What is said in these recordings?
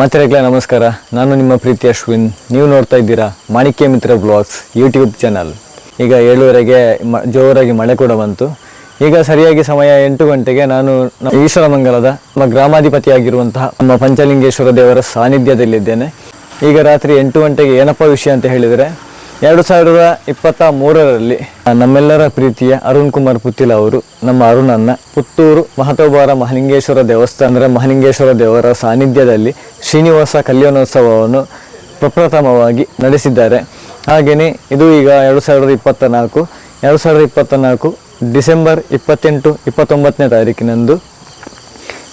ಮಾತರೆಗ್ಲ ನಮಸ್ಕಾರ. ನಾನು ನಿಮ್ಮ ಪ್ರೀತಿ ಅಶ್ವಿನ್. ನೀವು ನೋಡ್ತಾ ಇದ್ದೀರಾ ಮಾಣಿಕ್ಯ ಮಿತ್ರ ಬ್ಲಾಗ್ಸ್ ಯೂಟ್ಯೂಬ್ ಚಾನಲ್ ಈಗ ಏಳುವರೆಗೆ ಮ, ಜೋರಾಗಿ ಮಳೆ ಕೂಡ ಬಂತು. ಈಗ ಸರಿಯಾಗಿ ಸಮಯ ಎಂಟು ಗಂಟೆಗೆ ನಾನು ಈಶ್ವರ ಈಶ್ವರಮಂಗಲದ ನಮ್ಮ ಗ್ರಾಮಾಧಿಪತಿಯಾಗಿರುವಂತಹ ನಮ್ಮ ಪಂಚಲಿಂಗೇಶ್ವರ ದೇವರ ಸಾನ್ನಿಧ್ಯದಲ್ಲಿದ್ದೇನೆ. ಈಗ ರಾತ್ರಿ ಎಂಟು ಗಂಟೆಗೆ ಏನಪ್ಪ ವಿಷಯ ಅಂತ ಹೇಳಿದರೆ ಎರಡು ಸಾವಿರದ ಇಪ್ಪತ್ತ ಮೂರರಲ್ಲಿ ನಮ್ಮೆಲ್ಲರ ಪ್ರೀತಿಯ ಅರುಣ್ ಕುಮಾರ್ ಪುತ್ತಿಲ ಅವರು, ನಮ್ಮ ಅರುಣನ್ನ ಪುತ್ತೂರು ಮಹತೋಬಾರ ಮಹಲಿಂಗೇಶ್ವರ ದೇವಸ್ಥಾನ, ಅಂದರೆ ಮಹಲಿಂಗೇಶ್ವರ ದೇವರ ಸಾನ್ನಿಧ್ಯದಲ್ಲಿ ಶ್ರೀನಿವಾಸ ಕಲ್ಯಾಣೋತ್ಸವವನ್ನು ಪ್ರಪ್ರಥಮವಾಗಿ ನಡೆಸಿದ್ದಾರೆ. ಹಾಗೆಯೇ ಇದು ಈಗ ಎರಡು ಸಾವಿರದ ಇಪ್ಪತ್ತ ನಾಲ್ಕು, ಎರಡು ಸಾವಿರದ ಇಪ್ಪತ್ತ ನಾಲ್ಕು ಡಿಸೆಂಬರ್ ಇಪ್ಪತ್ತೆಂಟು, ಇಪ್ಪತ್ತೊಂಬತ್ತನೇ ತಾರೀಕಿನಂದು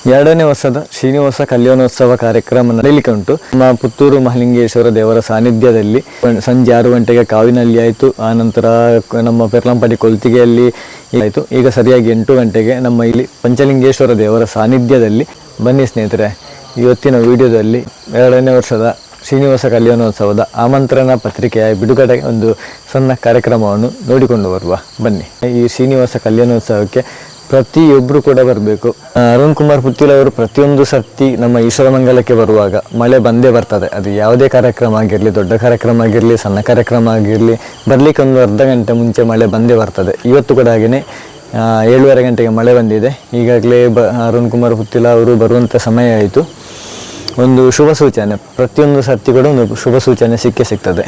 ಎರಡನೇ ವರ್ಷದ ಶ್ರೀನಿವಾಸ ಕಲ್ಯಾಣೋತ್ಸವ ಕಾರ್ಯಕ್ರಮ ನಡೆಯಲಿಕ್ಕೆ ಉಂಟು ನಮ್ಮ ಪುತ್ತೂರು ಮಹಲಿಂಗೇಶ್ವರ ದೇವರ ಸಾನ್ನಿಧ್ಯದಲ್ಲಿ ಸಂಜೆ ಆರು ಗಂಟೆಗೆ ಕಾವಿನಲ್ಲಿ ಆಯಿತು. ಆನಂತರ ನಮ್ಮ ಪೆರ್ಲಂಪಡಿ ಕೊಲ್ತಿಗೆಯಲ್ಲಿ ಆಯಿತು. ಈಗ ಸರಿಯಾಗಿ ಎಂಟು ಗಂಟೆಗೆ ನಮ್ಮ ಇಲ್ಲಿ ಪಂಚಲಿಂಗೇಶ್ವರ ದೇವರ ಸಾನ್ನಿಧ್ಯದಲ್ಲಿ. ಬನ್ನಿ ಸ್ನೇಹಿತರೆ, ಇವತ್ತಿನ ವಿಡಿಯೋದಲ್ಲಿ ಎರಡನೇ ವರ್ಷದ ಶ್ರೀನಿವಾಸ ಕಲ್ಯಾಣೋತ್ಸವದ ಆಮಂತ್ರಣ ಪತ್ರಿಕೆಯ ಬಿಡುಗಡೆ ಒಂದು ಸಣ್ಣ ಕಾರ್ಯಕ್ರಮವನ್ನು ನೋಡಿಕೊಂಡು ಬರುವ. ಬನ್ನಿ. ಈ ಶ್ರೀನಿವಾಸ ಕಲ್ಯಾಣೋತ್ಸವಕ್ಕೆ ಪ್ರತಿಯೊಬ್ಬರು ಕೂಡ ಬರಬೇಕು. ಅರುಣ್ ಕುಮಾರ್ ಪುತ್ತಿಲ್ ಅವರು ಪ್ರತಿಯೊಂದು ಸರ್ತಿ ನಮ್ಮ ಈಶ್ವರಮಂಗಲಕ್ಕೆ ಬರುವಾಗ ಮಳೆ ಬಂದೇ ಬರ್ತದೆ. ಅದು ಯಾವುದೇ ಕಾರ್ಯಕ್ರಮ ಆಗಿರಲಿ ದೊಡ್ಡ ಕಾರ್ಯಕ್ರಮ ಆಗಿರಲಿ ಸಣ್ಣ ಕಾರ್ಯಕ್ರಮ ಆಗಿರಲಿ ಬರಲಿಕ್ಕೆ ಒಂದು ಅರ್ಧ ಗಂಟೆ ಮುಂಚೆ ಮಳೆ ಬಂದೇ ಬರ್ತದೆ. ಇವತ್ತು ಕೂಡ ಹಾಗೆಯೇ ಏಳುವರೆ ಗಂಟೆಗೆ ಮಳೆ ಬಂದಿದೆ. ಈಗಾಗಲೇ ಬ ಅರುಣ್ ಕುಮಾರ್ ಪುತ್ತಿಲ ಅವರು ಬರುವಂಥ ಸಮಯ ಆಯಿತು. ಒಂದು ಶುಭ ಸೂಚನೆ ಪ್ರತಿಯೊಂದು ಸರ್ತಿ ಕೂಡ ಒಂದು ಶುಭ ಸೂಚನೆ ಸಿಕ್ಕೇ ಸಿಗ್ತದೆ.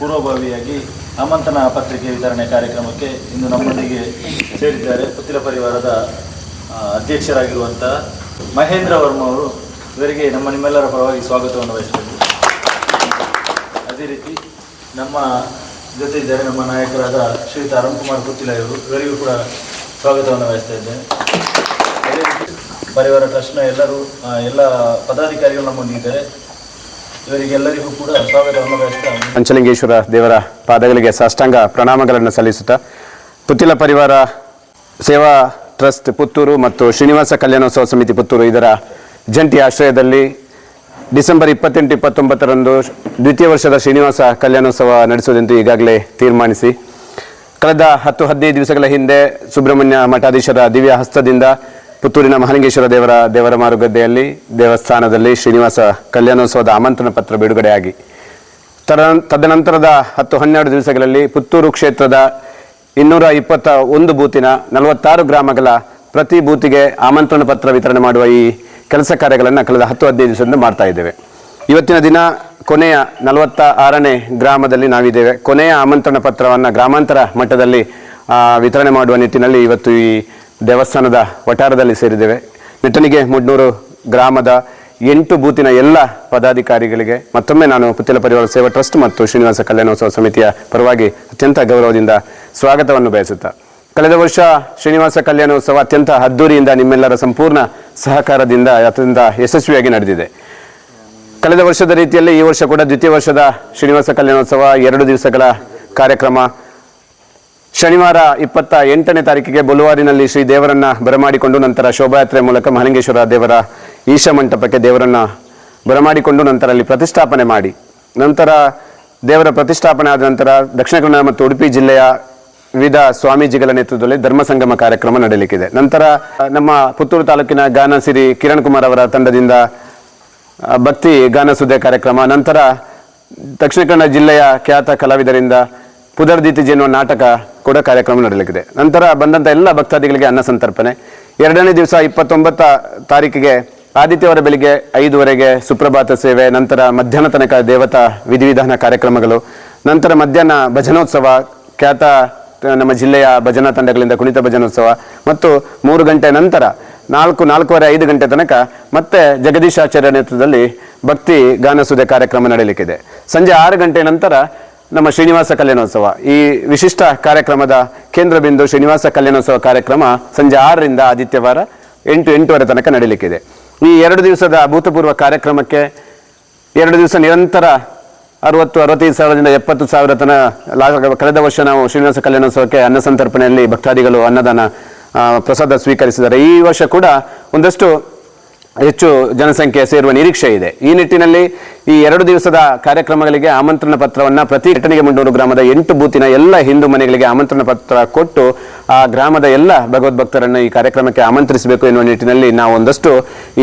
ಪೂರ್ವಭಾವಿಯಾಗಿ ಆಮಂತ್ರಣ ಪತ್ರಿಕೆ ವಿತರಣೆ ಕಾರ್ಯಕ್ರಮಕ್ಕೆ ಇಂದು ನಮ್ಮೊಂದಿಗೆ ಸೇರಿದ್ದಾರೆ. ಪುತ್ತಿಲ ಪರಿವಾರದ ಅಧ್ಯಕ್ಷರಾಗಿರುವಂಥ ಮಹೇಂದ್ರ ವರ್ಮ ಅವರು. ಇವರಿಗೆ ನಮ್ಮ ನಿಮ್ಮೆಲ್ಲರ ಪರವಾಗಿ ಸ್ವಾಗತವನ್ನು ವಹಿಸ್ತೇವೆ ಅದೇ ರೀತಿ ನಮ್ಮ ಜೊತೆ ಇದ್ದಾರೆ ನಮ್ಮ ನಾಯಕರಾದ ಶ್ರೀಯುತ ಅರುಣ್ ಕುಮಾರ್ ಪುತ್ತಿಲ ಇವರು. ಇವರಿಗೂ ಕೂಡ ಸ್ವಾಗತವನ್ನು ವಹಿಸ್ತಾ ಇದ್ದೇನೆ. ಪರಿವಾರ ಟ್ರಸ್ಟ್ನ ಎಲ್ಲರೂ ಎಲ್ಲ ಪದಾಧಿಕಾರಿಗಳು ನಮ್ಮೊಂದಿಗಿದ್ದಾರೆ. ಇವರಿಗೆಲ್ಲರಿಗೂ ಕೂಡ ಪಂಚಲಿಂಗೇಶ್ವರ ದೇವರ ಪಾದಗಳಿಗೆ ಸಾಷ್ಟಾಂಗ ಪ್ರಣಾಮಗಳನ್ನು ಸಲ್ಲಿಸುತ್ತಾ ಪುತ್ತಿಲ ಪರಿವಾರ ಸೇವಾ ಟ್ರಸ್ಟ್ ಪುತ್ತೂರು ಮತ್ತು ಶ್ರೀನಿವಾಸ ಕಲ್ಯಾಣೋತ್ಸವ ಸಮಿತಿ ಪುತ್ತೂರು ಇದರ ಜಂಟಿ ಆಶ್ರಯದಲ್ಲಿ ಡಿಸೆಂಬರ್ ಇಪ್ಪತ್ತೆಂಟು, ಇಪ್ಪತ್ತೊಂಬತ್ತರಂದು ದ್ವಿತೀಯ ವರ್ಷದ ಶ್ರೀನಿವಾಸ ಕಲ್ಯಾಣೋತ್ಸವ ನಡೆಸುವುದೆಂದು ಈಗಾಗಲೇ ತೀರ್ಮಾನಿಸಿ. ಕಳೆದ ಹತ್ತು, ಹದಿನೈದು ದಿವಸಗಳ ಹಿಂದೆ ಸುಬ್ರಹ್ಮಣ್ಯ ಮಠಾಧೀಶರ ದಿವ್ಯ ಹಸ್ತದಿಂದ ಪುತ್ತೂರಿನ ಮಹಲಿಂಗೇಶ್ವರ ದೇವರ ದೇವರ ಮಾರುಗದ್ದೆಯಲ್ಲಿ ದೇವಸ್ಥಾನದಲ್ಲಿ ಶ್ರೀನಿವಾಸ ಕಲ್ಯಾಣೋತ್ಸವದ ಆಮಂತ್ರಣ ಪತ್ರ ಬಿಡುಗಡೆಯಾಗಿ. ತರ ತದನಂತರದ ಹತ್ತು ಹನ್ನೆರಡು ದಿವಸಗಳಲ್ಲಿ ಪುತ್ತೂರು ಕ್ಷೇತ್ರದ ಇನ್ನೂರ ಇಪ್ಪತ್ತ ಒಂದು ಬೂತಿನ ನಲವತ್ತಾರು ಗ್ರಾಮಗಳ ಪ್ರತಿ ಬೂತಿಗೆ ಆಮಂತ್ರಣ ಪತ್ರ ವಿತರಣೆ ಮಾಡುವ ಈ ಕೆಲಸ ಕಾರ್ಯಗಳನ್ನು ಕಳೆದ ಹತ್ತು ಹದಿನೈದು ದಿವಸದಿಂದ ಮಾಡ್ತಾ ಇದ್ದೇವೆ. ಇವತ್ತಿನ ದಿನ ಕೊನೆಯ ನಲವತ್ತ ಆರನೇ ಗ್ರಾಮದಲ್ಲಿ ನಾವಿದ್ದೇವೆ. ಕೊನೆಯ ಆಮಂತ್ರಣ ಪತ್ರವನ್ನು ಗ್ರಾಮಾಂತರ ಮಟ್ಟದಲ್ಲಿ ವಿತರಣೆ ಮಾಡುವ ನಿಟ್ಟಿನಲ್ಲಿ ಇವತ್ತು ಈ ದೇವಸ್ಥಾನದ ವಠಾರದಲ್ಲಿ ಸೇರಿದ್ದೇವೆ. ನೆಟ್ಟನಿಗೆ ಮುಡ್ನೂರು ಗ್ರಾಮದ ಎಂಟು ಬೂತಿನ ಎಲ್ಲ ಪದಾಧಿಕಾರಿಗಳಿಗೆ ಮತ್ತೊಮ್ಮೆ ನಾನು ಪುತ್ತಿಲ ಪರಿವಾರ ಸೇವಾ ಟ್ರಸ್ಟ್ ಮತ್ತು ಶ್ರೀನಿವಾಸ ಕಲ್ಯಾಣೋತ್ಸವ ಸಮಿತಿಯ ಪರವಾಗಿ ಅತ್ಯಂತ ಗೌರವದಿಂದ ಸ್ವಾಗತವನ್ನು ಬಯಸುತ್ತಾ. ಕಳೆದ ವರ್ಷ ಶ್ರೀನಿವಾಸ ಕಲ್ಯಾಣೋತ್ಸವ ಅತ್ಯಂತ ಅದ್ದೂರಿಯಿಂದ ನಿಮ್ಮೆಲ್ಲರ ಸಂಪೂರ್ಣ ಸಹಕಾರದಿಂದ ಅತ್ಯಂತ ಯಶಸ್ವಿಯಾಗಿ ನಡೆದಿದೆ. ಕಳೆದ ವರ್ಷದ ರೀತಿಯಲ್ಲಿ ಈ ವರ್ಷ ಕೂಡ ದ್ವಿತೀಯ ವರ್ಷದ ಶ್ರೀನಿವಾಸ ಕಲ್ಯಾಣೋತ್ಸವ ಎರಡು ದಿವಸಗಳ ಕಾರ್ಯಕ್ರಮ ಶನಿವಾರ ಇಪ್ಪತ್ತ ಎಂಟನೇ ತಾರೀಕಿಗೆ ಬುಲುವಾರಿನಲ್ಲಿ ಶ್ರೀ ದೇವರನ್ನ ಬರಮಾಡಿಕೊಂಡು ನಂತರ ಶೋಭಾಯಾತ್ರೆ ಮೂಲಕ ಮಹಲಿಂಗೇಶ್ವರ ದೇವರ ಈಶ ಮಂಟಪಕ್ಕೆ ದೇವರನ್ನ ಬರಮಾಡಿಕೊಂಡು ನಂತರ ಅಲ್ಲಿ ಪ್ರತಿಷ್ಠಾಪನೆ ಮಾಡಿ. ನಂತರ ದೇವರ ಪ್ರತಿಷ್ಠಾಪನೆ ಆದ ನಂತರ ದಕ್ಷಿಣ ಕನ್ನಡ ಮತ್ತು ಉಡುಪಿ ಜಿಲ್ಲೆಯ ವಿವಿಧ ಸ್ವಾಮೀಜಿಗಳ ನೇತೃತ್ವದಲ್ಲಿ ಧರ್ಮ ಸಂಗಮ ಕಾರ್ಯಕ್ರಮ ನಡೆಯಲಿಕ್ಕಿದೆ. ನಂತರ ನಮ್ಮ ಪುತ್ತೂರು ತಾಲೂಕಿನ ಗಾನಸಿರಿ ಕಿರಣ್ ಕುಮಾರ್ ಅವರ ತಂಡದಿಂದ ಭಕ್ತಿ ಗಾನಸುದ್ದೆ ಕಾರ್ಯಕ್ರಮ, ನಂತರ ದಕ್ಷಿಣ ಕನ್ನಡ ಜಿಲ್ಲೆಯ ಖ್ಯಾತ ಕಲಾವಿದರಿಂದ ಪುದರ್ದೀತಿ ಎನ್ನುವ ನಾಟಕ ಕೂಡ ಕಾರ್ಯಕ್ರಮ ನಡೆಯಲಿದೆ ನಂತರ ಬಂದಂಥ ಎಲ್ಲ ಭಕ್ತಾದಿಗಳಿಗೆ ಅನ್ನ ಸಂತರ್ಪಣೆ. ಎರಡನೇ ದಿವಸ ಇಪ್ಪತ್ತೊಂಬತ್ತ ತಾರೀಕಿಗೆ ಆದಿತ್ಯವಾರ ಬೆಳಿಗ್ಗೆ ಐದುವರೆಗೆ ಸುಪ್ರಭಾತ ಸೇವೆ, ನಂತರ ಮಧ್ಯಾಹ್ನ ತನಕ ದೇವತಾ ವಿಧಿವಿಧಾನ ಕಾರ್ಯಕ್ರಮಗಳು, ನಂತರ ಮಧ್ಯಾಹ್ನ ಭಜನೋತ್ಸವ, ಖ್ಯಾತ ನಮ್ಮ ಜಿಲ್ಲೆಯ ಭಜನಾ ತಂಡಗಳಿಂದ ಕುಣಿತ ಭಜನೋತ್ಸವ ಮತ್ತು ಮೂರು ಗಂಟೆ ನಂತರ ನಾಲ್ಕು, ನಾಲ್ಕೂವರೆ, ಐದು ಗಂಟೆ ತನಕ ಮತ್ತೆ ಜಗದೀಶಾಚಾರ್ಯ ನೇತೃತ್ವದಲ್ಲಿ ಭಕ್ತಿ ಗಾನಸುದೆ ಕಾರ್ಯಕ್ರಮ ನಡೆಯಲಿಕ್ಕಿದೆ. ಸಂಜೆ ಆರು ಗಂಟೆ ನಂತರ ನಮ್ಮ ಶ್ರೀನಿವಾಸ ಕಲ್ಯಾಣೋತ್ಸವ. ಈ ವಿಶಿಷ್ಟ ಕಾರ್ಯಕ್ರಮದ ಕೇಂದ್ರ ಬಿಂದು ಶ್ರೀನಿವಾಸ ಕಲ್ಯಾಣೋತ್ಸವ ಕಾರ್ಯಕ್ರಮ ಸಂಜೆ ಆರರಿಂದ ಆದಿತ್ಯವಾರ ಎಂಟು ಎಂಟೂವರೆ ತನಕ ನಡೀಲಿಕ್ಕಿದೆ. ಈ ಎರಡು ದಿವಸದ ಅಭೂತಪೂರ್ವ ಕಾರ್ಯಕ್ರಮಕ್ಕೆ ಎರಡು ದಿವಸ ನಿರಂತರ ಅರವತ್ತು, ಅರವತ್ತೈದು ಸಾವಿರದಿಂದ ಎಪ್ಪತ್ತು ಸಾವಿರ ತನ ಕಳೆದ ವರ್ಷ ನಾವು ಶ್ರೀನಿವಾಸ ಕಲ್ಯಾಣೋತ್ಸವಕ್ಕೆ ಅನ್ನ ಸಂತರ್ಪಣೆಯಲ್ಲಿ ಭಕ್ತಾದಿಗಳು ಅನ್ನದಾನ ಪ್ರಸಾದ ಸ್ವೀಕರಿಸಿದ್ದಾರೆ. ಈ ವರ್ಷ ಕೂಡ ಒಂದಷ್ಟು ಹೆಚ್ಚು ಜನಸಂಖ್ಯೆ ಸೇರುವ ನಿರೀಕ್ಷೆ ಇದೆ. ಈ ನಿಟ್ಟಿನಲ್ಲಿ ಈ ಎರಡು ದಿವಸದ ಕಾರ್ಯಕ್ರಮಗಳಿಗೆ ಆಮಂತ್ರಣ ಪತ್ರವನ್ನು ಪ್ರತಿ ಘಟನೆಗೆ ಮುಂಡೂರು ಗ್ರಾಮದ ಎಂಟು ಬೂತಿನ ಎಲ್ಲ ಹಿಂದೂ ಮನೆಗಳಿಗೆ ಆಮಂತ್ರಣ ಪತ್ರ ಕೊಟ್ಟು, ಆ ಗ್ರಾಮದ ಎಲ್ಲ ಭಗವದ್ಭಕ್ತರನ್ನು ಈ ಕಾರ್ಯಕ್ರಮಕ್ಕೆ ಆಮಂತ್ರಿಸಬೇಕು ಎನ್ನುವ ನಿಟ್ಟಿನಲ್ಲಿ ನಾವು ಒಂದಷ್ಟು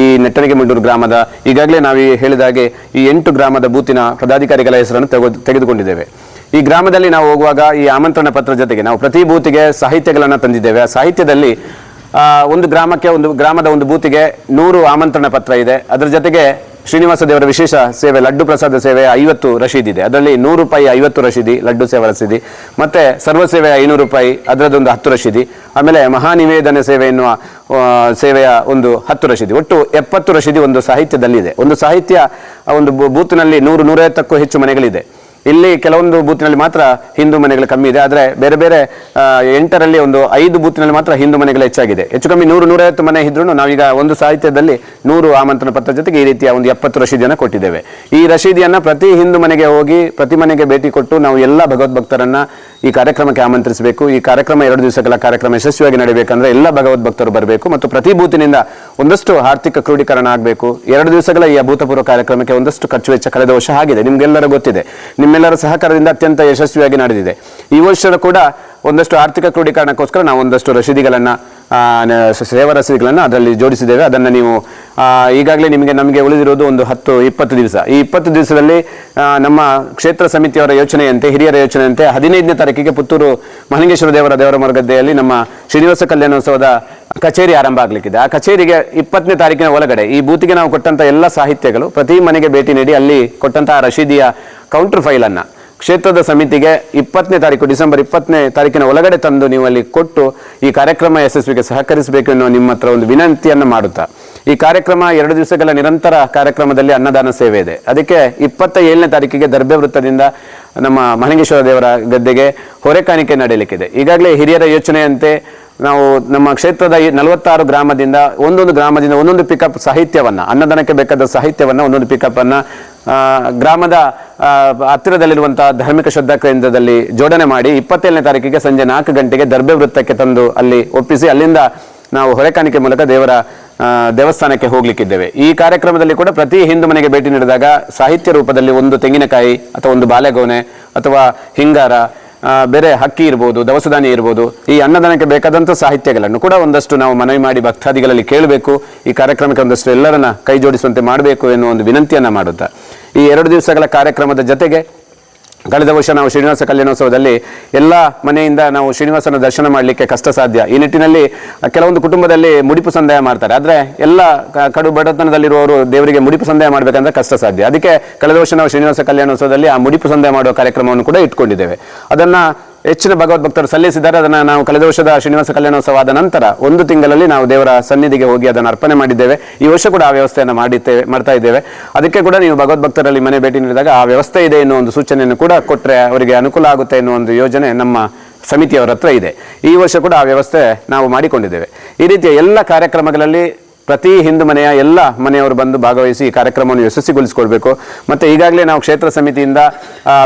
ಈ ನೆಟ್ಟಣಿಗೆ ಮುಂಡೂರು ಗ್ರಾಮದ, ಈಗಾಗಲೇ ನಾವು ಈ ಹೇಳಿದ ಹಾಗೆ ಈ ಎಂಟು ಗ್ರಾಮದ ಬೂತಿನ ಪದಾಧಿಕಾರಿಗಳ ಹೆಸರನ್ನು ತೆಗೆದು, ತೆಗೆದುಕೊಂಡಿದ್ದೇವೆ. ಈ ಗ್ರಾಮದಲ್ಲಿ ನಾವು ಹೋಗುವಾಗ ಈ ಆಮಂತ್ರಣ ಪತ್ರ ಜೊತೆಗೆ ನಾವು ಪ್ರತಿ ಬೂತಿಗೆ ಸಾಹಿತ್ಯಗಳನ್ನು ತಂದಿದ್ದೇವೆ. ಆ ಸಾಹಿತ್ಯದಲ್ಲಿ ಒಂದು ಗ್ರಾಮಕ್ಕೆ, ಒಂದು ಗ್ರಾಮದ ಒಂದು ಬೂತಿಗೆ ನೂರು ಆಮಂತ್ರಣ ಪತ್ರ ಇದೆ. ಅದರ ಜೊತೆಗೆ ಶ್ರೀನಿವಾಸ ದೇವರ ವಿಶೇಷ ಸೇವೆ, ಲಡ್ಡು ಪ್ರಸಾದ ಸೇವೆ ಐವತ್ತು ರಶೀದಿ ಇದೆ. ಅದರಲ್ಲಿ ನೂರು ರೂಪಾಯಿ, ಐವತ್ತು ರಶೀದಿ, ಲಡ್ಡು ಸೇವೆ ರಸೀದಿ, ಮತ್ತೆ ಸರ್ವ ಸೇವೆ ಐನೂರು ರೂಪಾಯಿ ಅದರದೊಂದು ಹತ್ತು ರಶೀದಿ, ಆಮೇಲೆ ಮಹಾನಿವೇದನೆ ಸೇವೆ ಎನ್ನುವ ಸೇವೆಯ ಒಂದು ಹತ್ತು ರಶೀದಿ. ಒಟ್ಟು ಎಪ್ಪತ್ತು ರಶೀದಿ ಒಂದು ಸಾಹಿತ್ಯದಲ್ಲಿದೆ. ಒಂದು ಸಾಹಿತ್ಯ ಒಂದು ಬೂತ್ನಲ್ಲಿ ಬೂತಿನಲ್ಲಿ ನೂರು, ನೂರೈವತ್ತಕ್ಕೂ ಹೆಚ್ಚು ಮನೆಗಳಿದೆ. ಇಲ್ಲಿ ಕೆಲವೊಂದು ಬೂತ್ನಲ್ಲಿ ಮಾತ್ರ ಹಿಂದೂ ಮನೆಗಳು ಕಮ್ಮಿ ಇದೆ, ಆದರೆ ಬೇರೆ ಬೇರೆ ಎಂಟರಲ್ಲಿ ಒಂದು ಐದು ಬೂತ್ನಲ್ಲಿ ಮಾತ್ರ ಹಿಂದೂ ಮನೆಗಳು ಹೆಚ್ಚಾಗಿದೆ. ಹೆಚ್ಚು ಕಮ್ಮಿ ನೂರು, ನೂರೈವತ್ತು ಮನೆ ಇದ್ರೂ ನಾವೀಗ ಒಂದು ಸಾಹಿತ್ಯದಲ್ಲಿ ನೂರು ಆಮಂತ್ರಣ ಪತ್ರ ಜೊತೆಗೆ ಈ ರೀತಿಯ ಒಂದು ಎಪ್ಪತ್ತು ರಶೀದಿಯನ್ನು ಕೊಟ್ಟಿದ್ದೇವೆ. ಈ ರಶೀದಿಯನ್ನು ಪ್ರತಿ ಹಿಂದೂ ಮನೆಗೆ ಹೋಗಿ, ಪ್ರತಿ ಮನೆಗೆ ಭೇಟಿ ಕೊಟ್ಟು ನಾವು ಎಲ್ಲ ಭಗವದ್ಭಕ್ತರನ್ನು ಈ ಕಾರ್ಯಕ್ರಮಕ್ಕೆ ಆಮಂತ್ರಿಸಬೇಕು. ಈ ಕಾರ್ಯಕ್ರಮ ಎರಡು ದಿವಸಗಳ ಕಾರ್ಯಕ್ರಮ ಯಶಸ್ವಿಯಾಗಿ ನಡೀಬೇಕಂದ್ರೆ ಎಲ್ಲ ಭಗವದ್ಭಕ್ತರು ಬರಬೇಕು ಮತ್ತು ಪ್ರತಿ ಬೂತಿನಿಂದ ಒಂದಷ್ಟು ಆರ್ಥಿಕ ಕ್ರೋಢೀಕರಣ ಆಗಬೇಕು. ಎರಡು ದಿವಸಗಳ ಈ ಅಭೂತಪೂರ್ವ ಕಾರ್ಯಕ್ರಮಕ್ಕೆ ಒಂದಷ್ಟು ಖರ್ಚು ವೆಚ್ಚ ಕಳೆದ ವರ್ಷ ಆಗಿದೆ. ನಿಮ್ಗೆಲ್ಲರೂ ಗೊತ್ತಿದೆ. ನಿಮ್ಮೆಲ್ಲರ ಸಹಕಾರದಿಂದ ಅತ್ಯಂತ ಯಶಸ್ವಿಯಾಗಿ ನಡೆದಿದೆ. ಈ ವರ್ಷ ಕೂಡ ಒಂದಷ್ಟು ಆರ್ಥಿಕ ಕ್ರೋಢೀಕರಣಕ್ಕೋಸ್ಕರ ನಾವು ಒಂದಷ್ಟು ರಸೀದಿಗಳನ್ನು ಸೇವಾ ರಸೀದಿಗಳನ್ನು ಅದರಲ್ಲಿ ಜೋಡಿಸಿದ್ದೇವೆ. ಅದನ್ನು ನೀವು ಈಗಾಗಲೇ ನಿಮಗೆ, ನಮಗೆ ಉಳಿದಿರುವುದು ಒಂದು ಹತ್ತು, ಇಪ್ಪತ್ತು ದಿವಸ. ಈ ಇಪ್ಪತ್ತು ದಿವಸದಲ್ಲಿ ನಮ್ಮ ಕ್ಷೇತ್ರ ಸಮಿತಿಯವರ ಯೋಚನೆಯಂತೆ, ಹಿರಿಯರ ಯೋಚನೆಯಂತೆ ಹದಿನೈದನೇ ತಾರೀಕಿಗೆ ಪುತ್ತೂರು ಮಹಲಿಂಗೇಶ್ವರ ದೇವರ ದೇವರ ಮಾರ್ಗದ್ದೆಯಲ್ಲಿ ನಮ್ಮ ಶ್ರೀನಿವಾಸ ಕಲ್ಯಾಣೋತ್ಸವದ ಕಚೇರಿ ಆರಂಭ ಆಗಲಿಕ್ಕಿದೆ. ಆ ಕಚೇರಿಗೆ ಇಪ್ಪತ್ತನೇ ತಾರೀಕಿನ ಒಳಗಡೆ ಈ ಬೂತಿಗೆ ನಾವು ಕೊಟ್ಟಂತ ಎಲ್ಲ ಸಾಹಿತ್ಯಗಳು ಪ್ರತಿ ಮನೆಗೆ ಭೇಟಿ ನೀಡಿ ಅಲ್ಲಿ ಕೊಟ್ಟಂತಹ ರಶೀದಿಯ ಕೌಂಟರ್ ಫೈಲ್ ಅನ್ನ ಕ್ಷೇತ್ರದ ಸಮಿತಿಗೆ ಇಪ್ಪತ್ತನೇ ತಾರೀಕು, ಡಿಸೆಂಬರ್ ಇಪ್ಪತ್ತನೇ ತಾರೀಕಿನ ಒಳಗಡೆ ತಂದು ನೀವು ಅಲ್ಲಿ ಕೊಟ್ಟು ಈ ಕಾರ್ಯಕ್ರಮ ಯಶಸ್ವಿಗೆ ಸಹಕರಿಸಬೇಕು ಎನ್ನುವ ನಿಮ್ಮ ಹತ್ರ ಒಂದು ವಿನಂತಿಯನ್ನು ಮಾಡುತ್ತಾ. ಈ ಕಾರ್ಯಕ್ರಮ ಎರಡು ದಿವಸಗಳ ನಿರಂತರ ಕಾರ್ಯಕ್ರಮದಲ್ಲಿ ಅನ್ನದಾನ ಸೇವೆ ಇದೆ. ಅದಕ್ಕೆ ಇಪ್ಪತ್ತ ಏಳನೇ ತಾರೀಕಿಗೆ ದರ್ಬೆ ವೃತ್ತದಿಂದ ನಮ್ಮ ಮಹಲಿಂಗೇಶ್ವರ ದೇವರ ಗದ್ದೆಗೆ ಹೊರೆ ಕಾಣಿಕೆ ನಡೆಯಲಿಕ್ಕಿದೆ. ಈಗಾಗಲೇ ಹಿರಿಯರ ಯೋಚನೆಯಂತೆ ನಾವು ನಮ್ಮ ಕ್ಷೇತ್ರದ ಈ ನಲವತ್ತಾರು ಗ್ರಾಮದಿಂದ ಒಂದೊಂದು ಗ್ರಾಮದಿಂದ ಒಂದೊಂದು ಪಿಕಪ್ ಸಾಹಿತ್ಯವನ್ನು, ಅನ್ನದಾನಕ್ಕೆ ಬೇಕಾದ ಸಾಹಿತ್ಯವನ್ನು, ಒಂದೊಂದು ಪಿಕಪ್ ಅನ್ನ ಗ್ರಾಮದ ಹತ್ತಿರದಲ್ಲಿರುವಂತಹ ಧಾರ್ಮಿಕ ಶ್ರದ್ಧಾ ಕೇಂದ್ರದಲ್ಲಿ ಜೋಡಣೆ ಮಾಡಿ ಇಪ್ಪತ್ತೇಳನೇ ತಾರೀಕಿಗೆ ಸಂಜೆ ನಾಲ್ಕು ಗಂಟೆಗೆ ದರ್ಬೆ ವೃತ್ತಕ್ಕೆ ತಂದು ಅಲ್ಲಿ ಒಪ್ಪಿಸಿ ಅಲ್ಲಿಂದ ನಾವು ಹೊರೆಕಾಣಿಕೆ ಮೂಲಕ ದೇವರ ದೇವಸ್ಥಾನಕ್ಕೆ ಹೋಗ್ಲಿಕ್ಕಿದ್ದೇವೆ. ಈ ಕಾರ್ಯಕ್ರಮದಲ್ಲಿ ಕೂಡ ಪ್ರತಿ ಹಿಂದೂ ಮನೆಗೆ ಭೇಟಿ ನೀಡಿದಾಗ ಸಾಹಿತ್ಯ ರೂಪದಲ್ಲಿ ಒಂದು ತೆಂಗಿನಕಾಯಿ ಅಥವಾ ಒಂದು ಬಾಳೆಗೊನೆ ಅಥವಾ ಹಿಂಗಾರ ಬೇರೆ ಹಕ್ಕಿ ಇರ್ಬೋದು, ದವಸಧಾನ್ಯ ಇರ್ಬೋದು, ಈ ಅನ್ನದಾನಕ್ಕೆ ಬೇಕಾದಂಥ ಸಾಹಿತ್ಯಗಳನ್ನು ಕೂಡ ಒಂದಷ್ಟು ನಾವು ಮನವಿ ಮಾಡಿ ಭಕ್ತಾದಿಗಳಲ್ಲಿ ಕೇಳಬೇಕು. ಈ ಕಾರ್ಯಕ್ರಮಕ್ಕೆ ಒಂದಷ್ಟು ಎಲ್ಲರನ್ನ ಕೈ ಜೋಡಿಸುವಂತೆ ಮಾಡಬೇಕು ಎನ್ನುವ ಒಂದು ವಿನಂತಿಯನ್ನು ಮಾಡುತ್ತಾ. ಈ ಎರಡು ದಿವಸಗಳ ಕಾರ್ಯಕ್ರಮದ ಜೊತೆಗೆ ಕಳೆದ ವರ್ಷ ನಾವು ಶ್ರೀನಿವಾಸ ಕಲ್ಯಾಣೋತ್ಸವದಲ್ಲಿ ಎಲ್ಲ ಮನೆಯಿಂದ ನಾವು ಶ್ರೀನಿವಾಸನ ದರ್ಶನ ಮಾಡಲಿಕ್ಕೆ ಕಷ್ಟ ಸಾಧ್ಯ ಈ ನಿಟ್ಟಿನಲ್ಲಿ ಕೆಲವೊಂದು ಕುಟುಂಬದಲ್ಲಿ ಮುಡಿಪು ಸಂದಾಯ ಮಾಡ್ತಾರೆ. ಆದರೆ ಎಲ್ಲ ಕಡು ಬಡತನದಲ್ಲಿರುವವರು ದೇವರಿಗೆ ಮುಡಿಪು ಸಂದಾಯ ಮಾಡಬೇಕಂದ್ರೆ ಕಷ್ಟ ಸಾಧ್ಯ ಅದಕ್ಕೆ ಕಳೆದ ವರ್ಷ ನಾವು ಶ್ರೀನಿವಾಸ ಕಲ್ಯಾಣೋತ್ಸವದಲ್ಲಿ ಆ ಮುಡಿಪು ಸಂದಾಯ ಮಾಡುವ ಕಾರ್ಯಕ್ರಮವನ್ನು ಕೂಡ ಇಟ್ಕೊಂಡಿದ್ದೇವೆ. ಅದನ್ನ ಹೆಚ್ಚಿನ ಭಗವದ್ಭಕ್ತರು ಸಲ್ಲಿಸಿದ್ದಾರೆ. ಅದನ್ನು ನಾವು ಕಳೆದ ವರ್ಷದ ಶ್ರೀನಿವಾಸ ಕಲ್ಯಾಣೋತ್ಸವ ನಂತರ ಒಂದು ತಿಂಗಳಲ್ಲಿ ನಾವು ದೇವರ ಸನ್ನಿಧಿಗೆ ಹೋಗಿ ಅದನ್ನು ಅರ್ಪಣೆ ಮಾಡಿದ್ದೇವೆ. ಈ ವರ್ಷ ಕೂಡ ಆ ವ್ಯವಸ್ಥೆಯನ್ನು ಮಾಡಿದ್ದೇವೆ, ಮಾಡ್ತಾ ಇದ್ದೇವೆ. ಅದಕ್ಕೆ ಕೂಡ ನೀವು ಭಗವದ್ಭಕ್ತರಲ್ಲಿ ಮನೆ ಭೇಟಿ ನೀಡಿದಾಗ ಆ ವ್ಯವಸ್ಥೆ ಇದೆ ಎನ್ನುವ ಒಂದು ಸೂಚನೆಯನ್ನು ಕೂಡ ಕೊಟ್ಟರೆ ಅವರಿಗೆ ಅನುಕೂಲ ಆಗುತ್ತೆ ಎನ್ನುವ ಒಂದು ಯೋಜನೆ ನಮ್ಮ ಸಮಿತಿಯವರ ಹತ್ರ ಇದೆ. ಈ ವರ್ಷ ಕೂಡ ಆ ವ್ಯವಸ್ಥೆ ನಾವು ಮಾಡಿಕೊಂಡಿದ್ದೇವೆ. ಈ ರೀತಿಯ ಎಲ್ಲ ಕಾರ್ಯಕ್ರಮಗಳಲ್ಲಿ ಪ್ರತಿ ಹಿಂದೂ ಮನೆಯ ಎಲ್ಲ ಮನೆಯವರು ಬಂದು ಭಾಗವಹಿಸಿ ಈ ಕಾರ್ಯಕ್ರಮವನ್ನು ಯಶಸ್ವಿಗೊಳಿಸಿಕೊಳ್ಬೇಕು ಮತ್ತೆ ಈಗಾಗಲೇ ನಾವು ಕ್ಷೇತ್ರ ಸಮಿತಿಯಿಂದ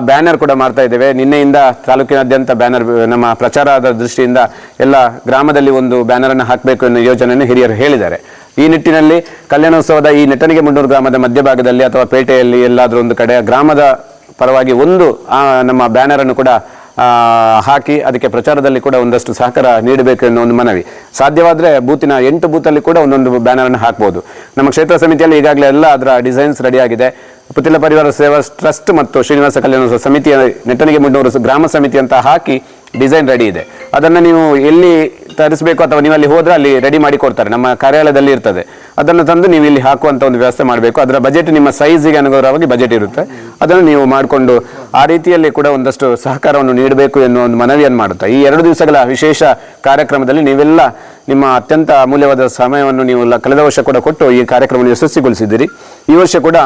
ಬ್ಯಾನರ್ ಕೂಡ ಮಾಡ್ತಾ ಇದ್ದೇವೆ. ನಿನ್ನೆಯಿಂದ ತಾಲೂಕಿನಾದ್ಯಂತ ಬ್ಯಾನರ್, ನಮ್ಮ ಪ್ರಚಾರದ ದೃಷ್ಟಿಯಿಂದ ಎಲ್ಲ ಗ್ರಾಮದಲ್ಲಿ ಒಂದು ಬ್ಯಾನರನ್ನು ಹಾಕಬೇಕು ಎನ್ನುವ ಯೋಜನೆಯನ್ನು ಹಿರಿಯರು ಹೇಳಿದ್ದಾರೆ. ಈ ನಿಟ್ಟಿನಲ್ಲಿ ಕಲ್ಯಾಣೋತ್ಸವದ ಈ ನೆಟ್ಟನಿಗೆ ಮುಂಡೂರು ಗ್ರಾಮದ ಮಧ್ಯಭಾಗದಲ್ಲಿ ಅಥವಾ ಪೇಟೆಯಲ್ಲಿ ಎಲ್ಲಾದರೂ ಒಂದು ಕಡೆ, ಗ್ರಾಮದ ಪರವಾಗಿ ಒಂದು ನಮ್ಮ ಬ್ಯಾನರನ್ನು ಕೂಡ ಹಾಕಿ ಅದಕ್ಕೆ ಪ್ರಚಾರದಲ್ಲಿ ಕೂಡ ಒಂದಷ್ಟು ಸಹಕಾರ ನೀಡಬೇಕು ಎನ್ನುವ ಒಂದು ಮನವಿ. ಸಾಧ್ಯವಾದರೆ ಬೂತಿನ ಎಂಟು ಬೂತಲ್ಲಿ ಕೂಡ ಒಂದೊಂದು ಬ್ಯಾನರ್ ಅನ್ನು ಹಾಕಬಹುದು ನಮ್ಮ ಕ್ಷೇತ್ರ ಸಮಿತಿಯಲ್ಲಿ ಈಗಾಗಲೇ ಎಲ್ಲ ಅದರ ಡಿಸೈನ್ಸ್ ರೆಡಿಯಾಗಿದೆ ಪುತಿಲ ಪರಿವಾರ ಸೇವಾ ಟ್ರಸ್ಟ್ ಮತ್ತು ಶ್ರೀನಿವಾಸ ಕಲ್ಯಾಣ ಸಮಿತಿಯ ನೆಟ್ಟಣಿಗೆ ಮುನ್ನೂರು ಗ್ರಾಮ ಸಮಿತಿ ಅಂತ ಹಾಕಿ ಡಿಸೈನ್ ರೆಡಿ ಇದೆ. ಅದನ್ನು ನೀವು ಎಲ್ಲಿ ತರಿಸಬೇಕು ಅಥವಾ ನೀವು ಅಲ್ಲಿ ಹೋದರೆ ಅಲ್ಲಿ ರೆಡಿ ಮಾಡಿ ಕೊಡ್ತಾರೆ. ನಮ್ಮ ಕಾರ್ಯಾಲಯದಲ್ಲಿ ಇರ್ತದೆ. ಅದನ್ನು ತಂದು ನೀವು ಇಲ್ಲಿ ಹಾಕುವಂತ ಒಂದು ವ್ಯವಸ್ಥೆ ಮಾಡಬೇಕು. ಅದರ ಬಜೆಟ್ ನಿಮ್ಮ ಸೈಜಿಗೆ ಅನುಗುಣವಾಗಿ ಬಜೆಟ್ ಇರುತ್ತೆ. ಅದನ್ನು ನೀವು ಮಾಡಿಕೊಂಡು ಆ ರೀತಿಯಲ್ಲಿ ಕೂಡ ಒಂದಷ್ಟು ಸಹಕಾರವನ್ನು ನೀಡಬೇಕು ಎನ್ನುವ ಒಂದು ಮನವಿಯನ್ನು ಮಾಡುತ್ತಾ. ಈ ಎರಡು ದಿವಸಗಳ ವಿಶೇಷ ಕಾರ್ಯಕ್ರಮದಲ್ಲಿ ನೀವೆಲ್ಲ ನಿಮ್ಮ ಅತ್ಯಂತ ಅಮೂಲ್ಯವಾದ ಸಮಯವನ್ನು ನೀವು ಕಳೆದ ವರ್ಷ ಕೂಡ ಕೊಟ್ಟು ಈ ಕಾರ್ಯಕ್ರಮವನ್ನು ಯಶಸ್ವಿಗೊಳಿಸಿದ್ದೀರಿ. ಈ ವರ್ಷ ಕೂಡ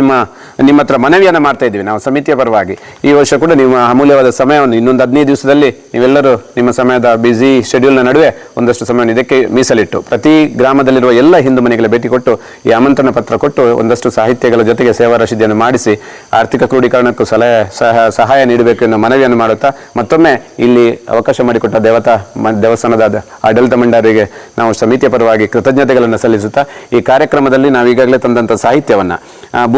ನಿಮ್ಮ ನಿಮ್ಮ ಹತ್ರ ಮನವಿಯನ್ನು ಮಾಡ್ತಾ ಇದ್ದೀವಿ. ನಾವು ಸಮಿತಿಯ ಪರವಾಗಿ. ಈ ವರ್ಷ ಕೂಡ ನಿಮ್ಮ ಅಮೂಲ್ಯವಾದ ಸಮಯವನ್ನು ಇನ್ನೊಂದು ಹದಿನೈದು ದಿವಸದಲ್ಲಿ ನೀವೆಲ್ಲರೂ ನಿಮ್ಮ ಸಮಯದ ಬ್ಯುಸಿ ಶೆಡ್ಯೂಲ್ನ ನಡುವೆ ಒಂದಷ್ಟು ಸಮಯವನ್ನು ಇದಕ್ಕೆ ಮೀಸಲಿಟ್ಟು, ಪ್ರತಿ ಗ್ರಾಮದಲ್ಲಿರುವ ಎಲ್ಲ ಹಿಂದೂ ಮನೆಗಳ ಭೇಟಿ ಕೊಟ್ಟು, ಈ ಆಮಂತ್ರಣ ಪತ್ರ ಕೊಟ್ಟು ಒಂದಷ್ಟು ಸಾಹಿತ್ಯಗಳ ಜೊತೆಗೆ ಸೇವಾ ರಶೀದಿಯನ್ನು ಮಾಡಿಸಿ, ಆರ್ಥಿಕ ಕ್ರೋಢೀಕರಣಕ್ಕೂ ಸಲಹೆ, ಸಹ, ಸಹಾಯ ನೀಡಬೇಕು ಎನ್ನುವ ಮನವಿಯನ್ನು ಮಾಡುತ್ತಾ, ಮತ್ತೊಮ್ಮೆ ಇಲ್ಲಿ ಅವಕಾಶ ಮಾಡಿಕೊಟ್ಟ ದೇವತಾ ದೇವಸ್ಥಾನದ ಆಡಳಿತ ಮಂಡಳಿಗೆ ನಾವು ಸಮಿತಿಯ ಪರವಾಗಿ ಕೃತಜ್ಞತೆಗಳನ್ನು ಸಲ್ಲಿಸುತ್ತಾ, ಈ ಕಾರ್ಯಕ್ರಮದಲ್ಲಿ ನಾವು ಈಗಾಗಲೇ ತಂದಂಥ ಸಾಹಿತ್ಯವನ್ನು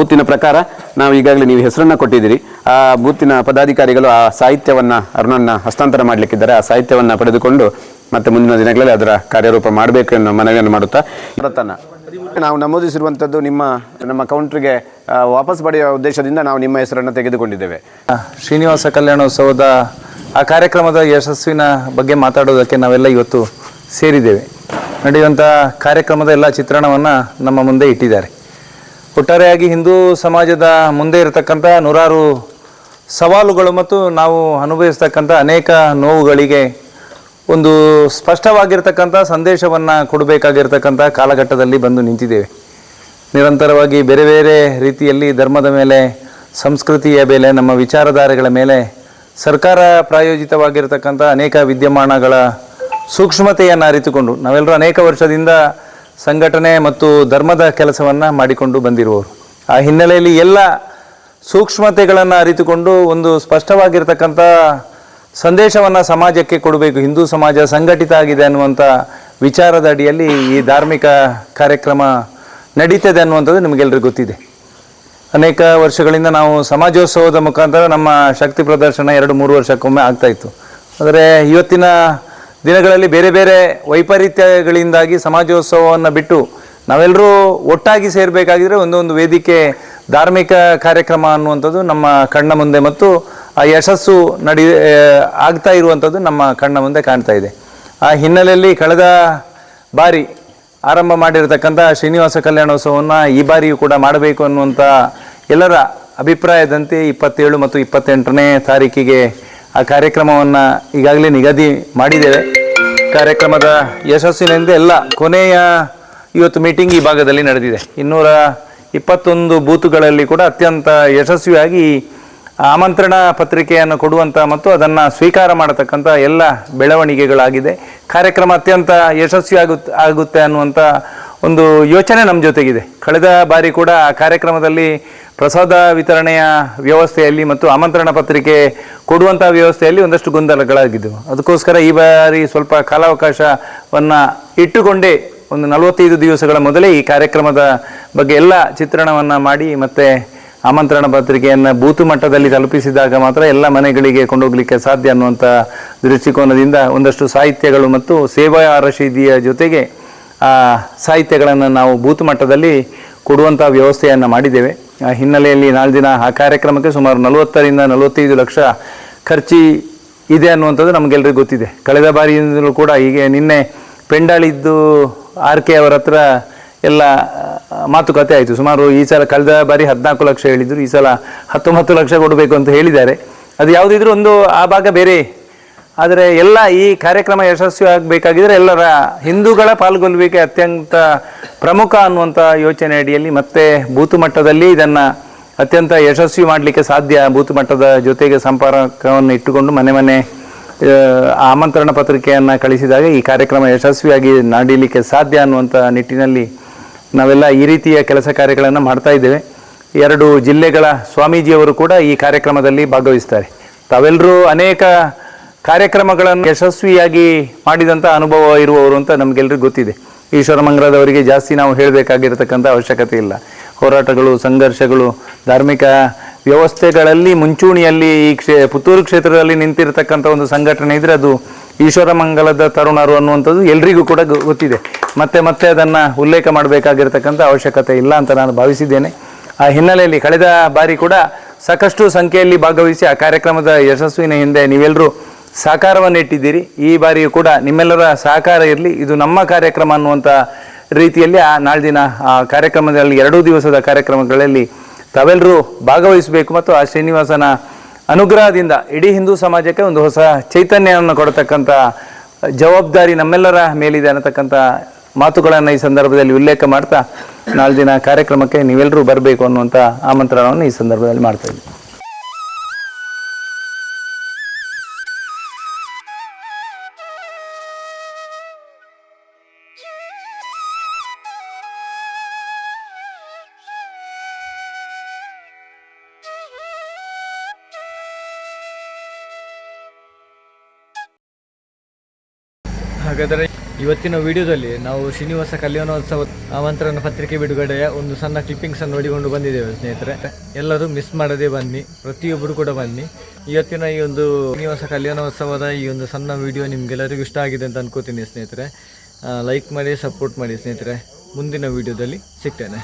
ಬೂತಿನ ಪ್ರಕಾರ ನಾವು ಈಗಾಗಲೇ ನೀವು ಹೆಸರನ್ನು ಕೊಟ್ಟಿದ್ದೀರಿ. ಆ ಬೂತಿನ ಪದಾಧಿಕಾರಿಗಳು ಆ ಸಾಹಿತ್ಯವನ್ನು ಅರುಣನ್ನ ಹಸ್ತಾಂತರ ಮಾಡಲಿಕ್ಕಿದ್ದಾರೆ. ಆ ಸಾಹಿತ್ಯವನ್ನು ಪಡೆದುಕೊಂಡು ಮತ್ತೆ ಮುಂದಿನ ದಿನಗಳಲ್ಲಿ ಅದರ ಕಾರ್ಯರೂಪ ಮಾಡಬೇಕು ಎನ್ನುವ ಮನವಿಯನ್ನು ಮಾಡುತ್ತಾ. ಪ್ರತನ ನಾವು ನಮೂದಿಸಿರುವಂಥದ್ದು ನಿಮ್ಮ ನಮ್ಮ ಕೌಂಟ್ರಿಗೆ ವಾಪಸ್ ಪಡೆಯುವ ಉದ್ದೇಶದಿಂದ ನಾವು ನಿಮ್ಮ ಹೆಸರನ್ನು ತೆಗೆದುಕೊಂಡಿದ್ದೇವೆ. ಶ್ರೀನಿವಾಸ ಕಲ್ಯಾಣೋತ್ಸವದ ಆ ಕಾರ್ಯಕ್ರಮದ ಯಶಸ್ವಿನ ಬಗ್ಗೆ ಮಾತಾಡೋದಕ್ಕೆ ನಾವೆಲ್ಲ ಇವತ್ತು ಸೇರಿದ್ದೇವೆ. ನಡೆಯುವಂಥ ಕಾರ್ಯಕ್ರಮದ ಎಲ್ಲ ಚಿತ್ರಣವನ್ನು ನಮ್ಮ ಮುಂದೆ ಇಟ್ಟಿದ್ದಾರೆ. ಒಟ್ಟಾರೆಯಾಗಿ ಹಿಂದೂ ಸಮಾಜದ ಮುಂದೆ ಇರತಕ್ಕಂಥ ನೂರಾರು ಸವಾಲುಗಳು ಮತ್ತು ನಾವು ಅನುಭವಿಸ್ತಕ್ಕಂಥ ಅನೇಕ ನೋವುಗಳಿಗೆ ಒಂದು ಸ್ಪಷ್ಟವಾಗಿರ್ತಕ್ಕಂಥ ಸಂದೇಶವನ್ನು ಕೊಡಬೇಕಾಗಿರ್ತಕ್ಕಂಥ ಕಾಲಘಟ್ಟದಲ್ಲಿ ಬಂದು ನಿಂತಿದ್ದೇವೆ. ನಿರಂತರವಾಗಿ ಬೇರೆ ಬೇರೆ ರೀತಿಯಲ್ಲಿ ಧರ್ಮದ ಮೇಲೆ, ಸಂಸ್ಕೃತಿಯ ಮೇಲೆ, ನಮ್ಮ ವಿಚಾರಧಾರೆಗಳ ಮೇಲೆ ಸರ್ಕಾರ ಪ್ರಾಯೋಜಿತವಾಗಿರ್ತಕ್ಕಂಥ ಅನೇಕ ವಿದ್ಯಮಾನಗಳ ಸೂಕ್ಷ್ಮತೆಯನ್ನು ಅರಿತುಕೊಂಡು ನಾವೆಲ್ಲರೂ ಅನೇಕ ವರ್ಷದಿಂದ ಸಂಘಟನೆ ಮತ್ತು ಧರ್ಮದ ಕೆಲಸವನ್ನು ಮಾಡಿಕೊಂಡು ಬಂದಿರುವವರು. ಆ ಹಿನ್ನೆಲೆಯಲ್ಲಿ ಎಲ್ಲ ಸೂಕ್ಷ್ಮತೆಗಳನ್ನು ಅರಿತುಕೊಂಡು ಒಂದು ಸ್ಪಷ್ಟವಾಗಿರ್ತಕ್ಕಂಥ ಸಂದೇಶವನ್ನು ಸಮಾಜಕ್ಕೆ ಕೊಡಬೇಕು, ಹಿಂದೂ ಸಮಾಜ ಸಂಘಟಿತ ಆಗಿದೆ ಅನ್ನುವಂಥ ವಿಚಾರದ ಅಡಿಯಲ್ಲಿ ಈ ಧಾರ್ಮಿಕ ಕಾರ್ಯಕ್ರಮ ನಡೀತದೆ ಅನ್ನುವಂಥದ್ದು ನಿಮಗೆಲ್ಲರಿಗೂ ಗೊತ್ತಿದೆ. ಅನೇಕ ವರ್ಷಗಳಿಂದ ನಾವು ಸಮಾಜೋತ್ಸವದ ಮುಖಾಂತರ ನಮ್ಮ ಶಕ್ತಿ ಪ್ರದರ್ಶನ ಎರಡು ಮೂರು ವರ್ಷಕ್ಕೊಮ್ಮೆ ಆಗ್ತಾಯಿತ್ತು ಆದರೆ ಇವತ್ತಿನ ದಿನಗಳಲ್ಲಿ ಬೇರೆ ಬೇರೆ ವೈಪರೀತ್ಯಗಳಿಂದಾಗಿ ಸಮಾಜೋತ್ಸವವನ್ನು ಬಿಟ್ಟು ನಾವೆಲ್ಲರೂ ಒಟ್ಟಾಗಿ ಸೇರಬೇಕಾಗಿದ್ರೆ ಒಂದೊಂದು ವೇದಿಕೆ, ಧಾರ್ಮಿಕ ಕಾರ್ಯಕ್ರಮ ಅನ್ನುವಂಥದ್ದು ನಮ್ಮ ಕಣ್ಣ ಮುಂದೆ ಮತ್ತು ಆ ಯಶಸ್ಸು ನಡಿ ಆಗ್ತಾ ಇರುವಂಥದ್ದು ನಮ್ಮ ಕಣ್ಣ ಮುಂದೆ ಕಾಣ್ತಾ ಇದೆ. ಆ ಹಿನ್ನೆಲೆಯಲ್ಲಿ ಕಳೆದ ಬಾರಿ ಆರಂಭ ಮಾಡಿರತಕ್ಕಂಥ ಶ್ರೀನಿವಾಸ ಕಲ್ಯಾಣೋತ್ಸವವನ್ನು ಈ ಬಾರಿಯೂ ಕೂಡ ಮಾಡಬೇಕು ಅನ್ನುವಂಥ ಎಲ್ಲರ ಅಭಿಪ್ರಾಯದಂತೆ ಇಪ್ಪತ್ತೇಳು ಮತ್ತು ಇಪ್ಪತ್ತೆಂಟನೇ ತಾರೀಕಿಗೆ ಆ ಕಾರ್ಯಕ್ರಮವನ್ನು ಈಗಾಗಲೇ ನಿಗದಿ ಮಾಡಿದ್ದೇವೆ. ಕಾರ್ಯಕ್ರಮದ ಯಶಸ್ಸಿನಿಂದ ಎಲ್ಲ ಕೊನೆಯ ಇವತ್ತು ಮೀಟಿಂಗ್ ಈ ಭಾಗದಲ್ಲಿ ನಡೆದಿದೆ. ಇನ್ನೂರ ಇಪ್ಪತ್ತೊಂದು ಬೂತುಗಳಲ್ಲಿ ಕೂಡ ಅತ್ಯಂತ ಯಶಸ್ವಿಯಾಗಿ ಆಮಂತ್ರಣ ಪತ್ರಿಕೆಯನ್ನು ಕೊಡುವಂಥ ಮತ್ತು ಅದನ್ನು ಸ್ವೀಕಾರ ಮಾಡತಕ್ಕಂಥ ಎಲ್ಲ ಬೆಳವಣಿಗೆಗಳಾಗಿದೆ. ಕಾರ್ಯಕ್ರಮ ಅತ್ಯಂತ ಯಶಸ್ವಿ ಆಗುತ್ತೆ ಆಗುತ್ತೆ ಅನ್ನುವಂಥ ಒಂದು ಯೋಚನೆ ನಮ್ಮ ಜೊತೆಗಿದೆ. ಕಳೆದ ಬಾರಿ ಕೂಡ ಆ ಕಾರ್ಯಕ್ರಮದಲ್ಲಿ ಪ್ರಸಾದ ವಿತರಣೆಯ ವ್ಯವಸ್ಥೆಯಲ್ಲಿ ಮತ್ತು ಆಮಂತ್ರಣ ಪತ್ರಿಕೆ ಕೊಡುವಂಥ ವ್ಯವಸ್ಥೆಯಲ್ಲಿ ಒಂದಷ್ಟು ಗೊಂದಲಗಳಾಗಿದ್ದವು. ಅದಕ್ಕೋಸ್ಕರ ಈ ಬಾರಿ ಸ್ವಲ್ಪ ಕಾಲಾವಕಾಶವನ್ನು ಇಟ್ಟುಕೊಂಡೇ ಒಂದು ನಲವತ್ತೈದು ದಿವಸಗಳ ಮೊದಲೇ ಈ ಕಾರ್ಯಕ್ರಮದ ಬಗ್ಗೆ ಎಲ್ಲ ಚಿತ್ರಣವನ್ನು ಮಾಡಿ ಮತ್ತು ಆಮಂತ್ರಣ ಪತ್ರಿಕೆಯನ್ನು ಬೂತು ಮಟ್ಟದಲ್ಲಿ ತಲುಪಿಸಿದಾಗ ಮಾತ್ರ ಎಲ್ಲ ಮನೆಗಳಿಗೆ ಕೊಂಡೋಗ್ಲಿಕ್ಕೆ ಸಾಧ್ಯ ಅನ್ನುವಂಥ ದೃಷ್ಟಿಕೋನದಿಂದ ಒಂದಷ್ಟು ಸಾಹಿತ್ಯಗಳು ಮತ್ತು ಸೇವಾ ರಶೀದಿಯ ಜೊತೆಗೆ ಸಾಹಿತ್ಯಗಳನ್ನು ನಾವು ಬೂತ್ ಮಟ್ಟದಲ್ಲಿ ಕೊಡುವಂಥ ವ್ಯವಸ್ಥೆಯನ್ನು ಮಾಡಿದ್ದೇವೆ. ಆ ಹಿನ್ನೆಲೆಯಲ್ಲಿ ನಾಲ್ಕು ದಿನ ಆ ಕಾರ್ಯಕ್ರಮಕ್ಕೆ ಸುಮಾರು ನಲವತ್ತರಿಂದ ನಲವತ್ತೈದು ಲಕ್ಷ ಖರ್ಚಿ ಇದೆ ಅನ್ನುವಂಥದ್ದು ನಮಗೆಲ್ಲರಿಗೂ ಗೊತ್ತಿದೆ. ಕಳೆದ ಬಾರಿಯಿಂದಲೂ ಕೂಡ ಹೀಗೆ ನಿನ್ನೆ ಪೆಂಡಾಳಿದ್ದು ಆರ್ ಕೆ ಅವರ ಹತ್ರ ಎಲ್ಲ ಮಾತುಕತೆ ಆಯಿತು. ಸುಮಾರು ಈ ಸಲ ಕಳೆದ ಬಾರಿ ಹದಿನಾಲ್ಕು ಲಕ್ಷ ಹೇಳಿದರು, ಈ ಸಲ ಹತ್ತೊಂಬತ್ತು ಲಕ್ಷ ಕೊಡಬೇಕು ಅಂತ ಹೇಳಿದ್ದಾರೆ. ಅದು ಯಾವುದಿದ್ರೂ ಒಂದು ಆ ಭಾಗ ಬೇರೆ ಆದರೆ ಎಲ್ಲ ಈ ಕಾರ್ಯಕ್ರಮ ಯಶಸ್ವಿ ಆಗಬೇಕಾಗಿದ್ರೆ ಎಲ್ಲರ ಹಿಂದೂಗಳ ಪಾಲ್ಗೊಳ್ಳುವಿಕೆ ಅತ್ಯಂತ ಪ್ರಮುಖ ಅನ್ನುವಂಥ ಯೋಚನೆ ಅಡಿಯಲ್ಲಿ ಮತ್ತೆ ಬೂತು ಮಟ್ಟದಲ್ಲಿ ಇದನ್ನು ಅತ್ಯಂತ ಯಶಸ್ವಿ ಮಾಡಲಿಕ್ಕೆ ಸಾಧ್ಯ. ಬೂತು ಮಟ್ಟದ ಜೊತೆಗೆ ಸಂಪರ್ಕವನ್ನು ಇಟ್ಟುಕೊಂಡು ಮನೆ ಮನೆ ಆಮಂತ್ರಣ ಪತ್ರಿಕೆಯನ್ನು ಕಳಿಸಿದಾಗ ಈ ಕಾರ್ಯಕ್ರಮ ಯಶಸ್ವಿಯಾಗಿ ನಡೀಲಿಕ್ಕೆ ಸಾಧ್ಯ ಅನ್ನುವಂಥ ನಿಟ್ಟಿನಲ್ಲಿ ನಾವೆಲ್ಲ ಈ ರೀತಿಯ ಕೆಲಸ ಕಾರ್ಯಗಳನ್ನು ಮಾಡ್ತಾ ಇದ್ದೇವೆ. ಎರಡು ಜಿಲ್ಲೆಗಳ ಸ್ವಾಮೀಜಿಯವರು ಕೂಡ ಈ ಕಾರ್ಯಕ್ರಮದಲ್ಲಿ ಭಾಗವಹಿಸ್ತಾರೆ. ತಾವೆಲ್ಲರೂ ಅನೇಕ ಕಾರ್ಯಕ್ರಮಗಳನ್ನು ಯಶಸ್ವಿಯಾಗಿ ಮಾಡಿದಂಥ ಅನುಭವ ಇರುವವರು ಅಂತ ನಮಗೆಲ್ಲರಿಗೂ ಗೊತ್ತಿದೆ. ಈಶ್ವರ ಮಂಗಲದವರಿಗೆ ಜಾಸ್ತಿ ನಾವು ಹೇಳಬೇಕಾಗಿರತಕ್ಕಂಥ ಅವಶ್ಯಕತೆ ಇಲ್ಲ. ಹೋರಾಟಗಳು, ಸಂಘರ್ಷಗಳು, ಧಾರ್ಮಿಕ ವ್ಯವಸ್ಥೆಗಳಲ್ಲಿ, ಮುಂಚೂಣಿಯಲ್ಲಿ ಈ ಕ್ಷೇ, ಪುತ್ತೂರು ಕ್ಷೇತ್ರದಲ್ಲಿ ನಿಂತಿರತಕ್ಕಂಥ ಒಂದು ಸಂಘಟನೆ ಇದ್ದರೆ ಅದು ಈಶ್ವರ ಮಂಗಲದ ತರುಣರು ಅನ್ನುವಂಥದ್ದು ಎಲ್ರಿಗೂ ಕೂಡ ಗೊತ್ತಿದೆ. ಮತ್ತೆ ಮತ್ತೆ ಅದನ್ನು ಉಲ್ಲೇಖ ಮಾಡಬೇಕಾಗಿರ್ತಕ್ಕಂಥ ಅವಶ್ಯಕತೆ ಇಲ್ಲ ಅಂತ ನಾನು ಭಾವಿಸಿದ್ದೇನೆ. ಆ ಹಿನ್ನೆಲೆಯಲ್ಲಿ ಕಳೆದ ಬಾರಿ ಕೂಡ ಸಾಕಷ್ಟು ಸಂಖ್ಯೆಯಲ್ಲಿ ಭಾಗವಹಿಸಿ ಆ ಕಾರ್ಯಕ್ರಮದ ಯಶಸ್ವಿನ ಹಿಂದೆ ನೀವೆಲ್ಲರೂ ಸಹಕಾರವನ್ನು ಇಟ್ಟಿದ್ದೀರಿ. ಈ ಬಾರಿಯೂ ಕೂಡ ನಿಮ್ಮೆಲ್ಲರ ಸಹಕಾರ ಇರಲಿ. ಇದು ನಮ್ಮ ಕಾರ್ಯಕ್ರಮ ಅನ್ನುವಂಥ ರೀತಿಯಲ್ಲಿ ಆ ನಾಳ್ದಿನ ಆ ಕಾರ್ಯಕ್ರಮದಲ್ಲಿ ಎರಡೂ ದಿವಸದ ಕಾರ್ಯಕ್ರಮಗಳಲ್ಲಿ ತಾವೆಲ್ಲರೂ ಭಾಗವಹಿಸಬೇಕು ಮತ್ತು ಆ ಶ್ರೀನಿವಾಸನ ಅನುಗ್ರಹದಿಂದ ಇಡೀ ಹಿಂದೂ ಸಮಾಜಕ್ಕೆ ಒಂದು ಹೊಸ ಚೈತನ್ಯವನ್ನು ಕೊಡತಕ್ಕಂಥ ಜವಾಬ್ದಾರಿ ನಮ್ಮೆಲ್ಲರ ಮೇಲಿದೆ ಅನ್ನತಕ್ಕಂಥ ಮಾತುಗಳನ್ನು ಈ ಸಂದರ್ಭದಲ್ಲಿ ಉಲ್ಲೇಖ ಮಾಡ್ತಾ ನಾಳೆ ದಿನ ಕಾರ್ಯಕ್ರಮಕ್ಕೆ ನೀವೆಲ್ಲರೂ ಬರಬೇಕು ಅನ್ನುವಂಥ ಆಮಂತ್ರಣವನ್ನು ಈ ಸಂದರ್ಭದಲ್ಲಿ ಮಾಡ್ತಾ ಇದ್ದೀವಿ. ಹಾಗಾದರೆ ಇವತ್ತಿನ ವಿಡಿಯೋದಲ್ಲಿ ನಾವು ಶ್ರೀನಿವಾಸ ಕಲ್ಯಾಣೋತ್ಸವ ಆಮಂತ್ರಣ ಪತ್ರಿಕೆ ಬಿಡುಗಡೆಯ ಒಂದು ಸಣ್ಣ ಕ್ಲಿಪ್ಪಿಂಗ್ಸ್ ಅನ್ನು ನೋಡಿಕೊಂಡು ಬಂದಿದ್ದೇವೆ, ಸ್ನೇಹಿತರೆ. ಎಲ್ಲರೂ ಮಿಸ್ ಮಾಡದೆ ಬನ್ನಿ, ಪ್ರತಿಯೊಬ್ಬರು ಕೂಡ ಬನ್ನಿ. ಇವತ್ತಿನ ಈ ಒಂದು ಶ್ರೀನಿವಾಸ ಕಲ್ಯಾಣೋತ್ಸವದ ಈ ಒಂದು ಸಣ್ಣ ವಿಡಿಯೋ ನಿಮ್ಗೆಲ್ಲರಿಗೂ ಇಷ್ಟ ಆಗಿದೆ ಅಂತ ಅನ್ಕೋತೀನಿ, ಸ್ನೇಹಿತರೆ. ಲೈಕ್ ಮಾಡಿ ಸಪೋರ್ಟ್ ಮಾಡಿ, ಸ್ನೇಹಿತರೆ. ಮುಂದಿನ ವಿಡಿಯೋದಲ್ಲಿ ಸಿಗ್ತೇನೆ.